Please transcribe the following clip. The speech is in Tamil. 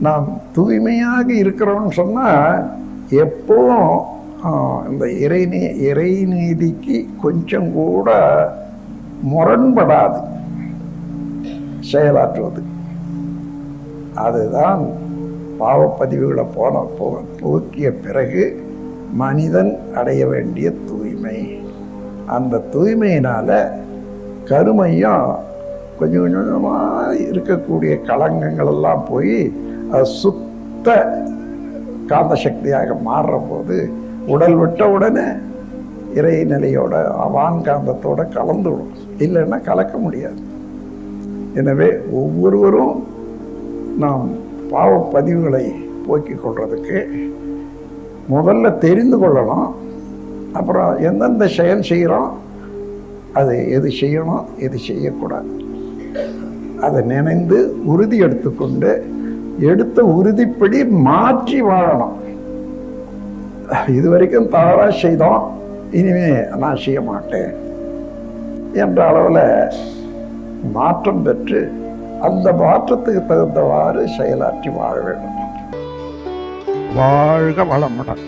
நாம் தூய்மையாக இருக்கிறோம்னு சொன்னால் எப்போவும் இந்த இறைநீ இறைநீதிக்கு கொஞ்சம் கூட முரண்படாது. செயலாற்றுவது. அதுதான் பாவப்பதிவுகளை போன போ போக்கிய பிறகு மனிதன் அடைய வேண்டிய தூய்மை. அந்த தூய்மையினால் கருமையும் கொஞ்சம் கொஞ்சமாக இருக்கக்கூடிய களங்கங்கள் எல்லாம் போய் சுத்த காந்த சக்தியாக மாறுற போது உடல் விட்ட உடனே இறை நிலையோட அவான் காந்தத்தோட கலந்து விடும். இல்லைன்னா கலக்க முடியாது. எனவே ஒவ்வொருவரும் நாம் பாவ பதிவுகளை போக்கிக் கொள்றதுக்கு முதல்ல தெரிந்து கொள்ளணும். அப்புறம் எந்தெந்த செயல் செய்கிறோம் அது எது செய்யணும் எது செய்யக்கூடாது. அதை நினைந்து உறுதி எடுத்துக்கொண்டு எடுத்த உறுதிப்படி மாற்றி வாழணும். இது வரைக்கும் தவறாக செய்தோம். இனிமே நான் செய்ய மாட்டேன் என்ற அளவில் மாற்றம் பெற்று அந்த மாற்றத்துக்கு தகுந்தவாறு செயலாற்றி வாழ வேண்டும். வாழ்க வளமுடன்.